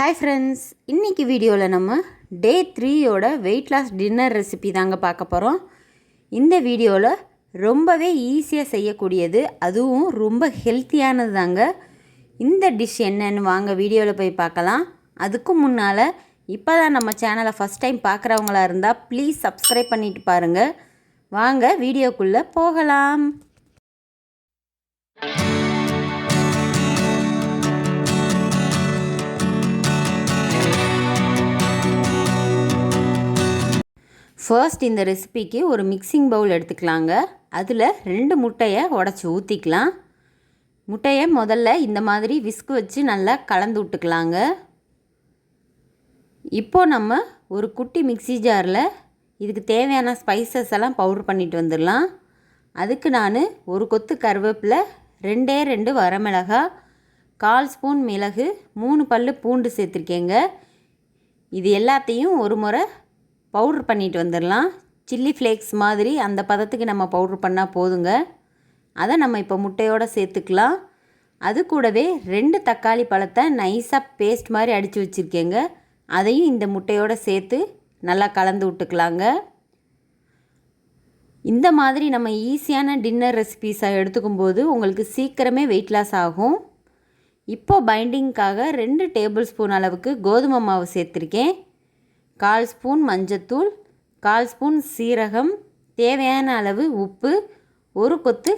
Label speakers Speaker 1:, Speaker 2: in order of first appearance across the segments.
Speaker 1: Hi friends இன்றைக்கி வீடியோவில் நம்ம டே த்ரீயோட வெயிட் லாஸ் டின்னர் ரெசிபி தாங்க பார்க்க போகிறோம் இந்த வீடியோவில் ரொம்பவே ஈஸியாக செய்யக்கூடியது அதுவும் ரொம்ப ஹெல்த்தியானது தாங்க. இந்த டிஷ் என்னன்னு வாங்க வீடியோவில் போய் பார்க்கலாம். அதுக்கு முன்னால் இப்போ தான் நம்ம சேனலை ஃபஸ்ட் டைம் பார்க்குறவங்களா இருந்தால் ப்ளீஸ் சப்ஸ்கிரைப் பண்ணிட்டு பாருங்கள் வாங்க வீடியோக்குள்ளே போகலாம். ஃபர்ஸ்ட் இந்த ரெசிபிக்கு ஒரு மிக்சிங் பவுல் எடுத்துக்கலாங்க. அதில் ரெண்டு முட்டையை உடச்சி ஊற்றிக்கலாம் முட்டையை முதல்ல இந்த மாதிரி விஸ்க் வச்சு நல்லா கலந்து விட்டுக்கலாங்க. இப்போ நம்ம ஒரு குட்டி மிக்சி ஜாரில் இதுக்கு தேவையான ஸ்பைசஸ் எல்லாம் பவுடர் பண்ணிட்டு வந்துடலாம். அதுக்கு நான் ஒரு கொத்து கருவேப்பிலை ரெண்டே ரெண்டு வரமிளகா கால் ஸ்பூன் மிளகு மூணு பல் பூண்டு சேர்த்துருக்கேங்க. இது எல்லாத்தையும் ஒரு முறை பவுட்ரு பண்ணிட்டு வந்துடலாம். சில்லி ஃப்ளேக்ஸ் மாதிரி அந்த பதத்துக்கு நம்ம பவுட்ரு பண்ணால் போதுங்க. அதை நம்ம இப்போ முட்டையோடு சேர்த்துக்கலாம். அது கூடவே ரெண்டு தக்காளி பழத்தை நைஸாக பேஸ்ட் மாதிரி அடித்து வச்சுருக்கேங்க. அதையும் இந்த முட்டையோடு சேர்த்து நல்லா கலந்து விட்டுக்கலாங்க. இந்த மாதிரி நம்ம ஈஸியான டின்னர் ரெசிபீஸாக எடுத்துக்கும் போது உங்களுக்கு சீக்கிரமே வெயிட் லாஸ் ஆகும். இப்போது பைண்டிங்க்காக ரெண்டு டேபிள் ஸ்பூன் அளவுக்கு கோதுமை மாவு சேர்த்துருக்கேன். கால் ஸ்பூன் மஞ்சத்தூள் கால் ஸ்பூன் சீரகம் தேவையான அளவு உப்பு ஒரு கொத்து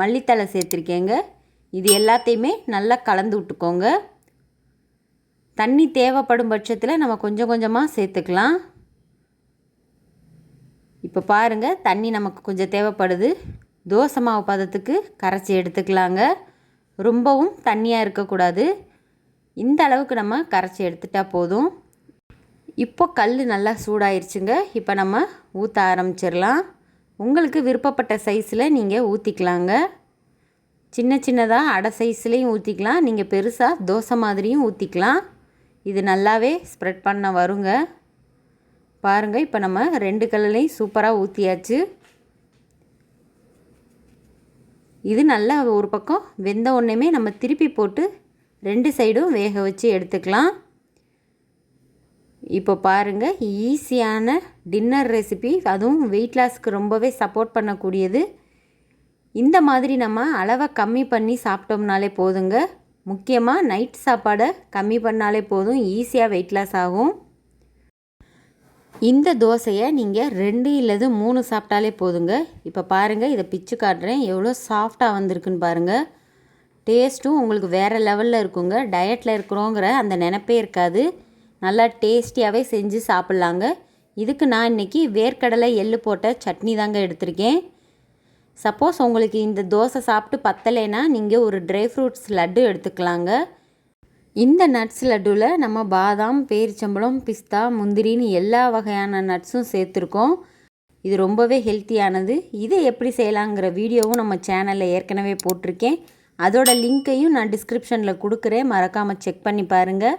Speaker 1: மல்லித்தலை சேர்த்துருக்கேங்க. இது எல்லாத்தையுமே நல்லா கலந்து விட்டுக்கோங்க. தண்ணி தேவைப்படும் பட்சத்தில் நம்ம கொஞ்சம் கொஞ்சமாக சேர்த்துக்கலாம். இப்போ பாருங்கள் தண்ணி நமக்கு கொஞ்சம் தேவைப்படுது. தோசை மாவு பதத்துக்கு கரைச்சி எடுத்துக்கலாங்க. ரொம்பவும் தண்ணியாக இருக்கக்கூடாது. இந்த அளவுக்கு நம்ம கரைச்சி எடுத்துட்டால் போதும். இப்போ கல் நல்லா சூடாயிருச்சுங்க. இப்போ நம்ம ஊற்ற ஆரம்பிச்சிடலாம். உங்களுக்கு விருப்பப்பட்ட சைஸில் நீங்கள் ஊற்றிக்கலாங்க சின்ன சின்னதாக அடை சைஸ்லேயும் ஊற்றிக்கலாம் நீங்கள் பெருசாக தோசை மாதிரியும் ஊற்றிக்கலாம் இது நல்லாவே ஸ்ப்ரெட் பண்ண வருங்க. பாருங்கள் இப்போ நம்ம ரெண்டு கல்லையும் சூப்பராக ஊற்றியாச்சு இது நல்லா ஒரு பக்கம் வெந்த உடனேமே நம்ம திருப்பி போட்டு ரெண்டு சைடும் வேக வச்சு எடுத்துக்கலாம். இப்போ பாருங்கள் ஈஸியான டின்னர் ரெசிபி அதுவும் வெயிட் லாஸ்க்கு ரொம்பவே சப்போர்ட் பண்ணக்கூடியது. இந்த மாதிரி நம்ம அளவை கம்மி பண்ணி சாப்பிட்டோம்னாலே போதுங்க. முக்கியமாக நைட் சாப்பாடை கம்மி பண்ணாலே போதும் ஈஸியாக வெயிட் லாஸ் ஆகும். இந்த தோசையை நீங்கள் ரெண்டு இல்லது மூணு சாப்பிட்டாலே போதுங்க. இப்போ பாருங்கள் இதை பிச்சு காட்டுறேன். எவ்வளோ சாஃப்டாக வந்திருக்குன்னு பாருங்கள் டேஸ்ட்டும் உங்களுக்கு வேறு லெவலில் இருக்குங்க. டயட்டில் இருக்கிறோங்கிற அந்த நினப்பே இருக்காது. நல்லா டேஸ்டியாகவே செஞ்சு சாப்பிட்லாங்க. இதுக்கு நான் இன்றைக்கி வேர்க்கடலை எள்ளு போட்ட சட்னி தாங்க எடுத்திருக்கேன். சப்போஸ் உங்களுக்கு இந்த தோசை சாப்பிட்டு பத்தலைன்னா நீங்கள் ஒரு ட்ரை ஃப்ரூட்ஸ் லட்டு எடுத்துக்கலாங்க. இந்த நட்ஸ் லட்டுவில் நம்ம பாதாம் பேரிச்சம்பழம் பிஸ்தா முந்திரின்னு எல்லா வகையான நட்ஸும் சேர்த்துருக்கோம். இது ரொம்பவே ஹெல்த்தியானது. இதை எப்படி செய்யலாங்கிற வீடியோவும் நம்ம சேனலில் ஏற்கனவே போட்டிருக்கேன். அதோட லிங்க்கையும் நான் டிஸ்கிரிப்ஷனில் கொடுக்குறேன். மறக்காமல் செக் பண்ணி பாருங்கள்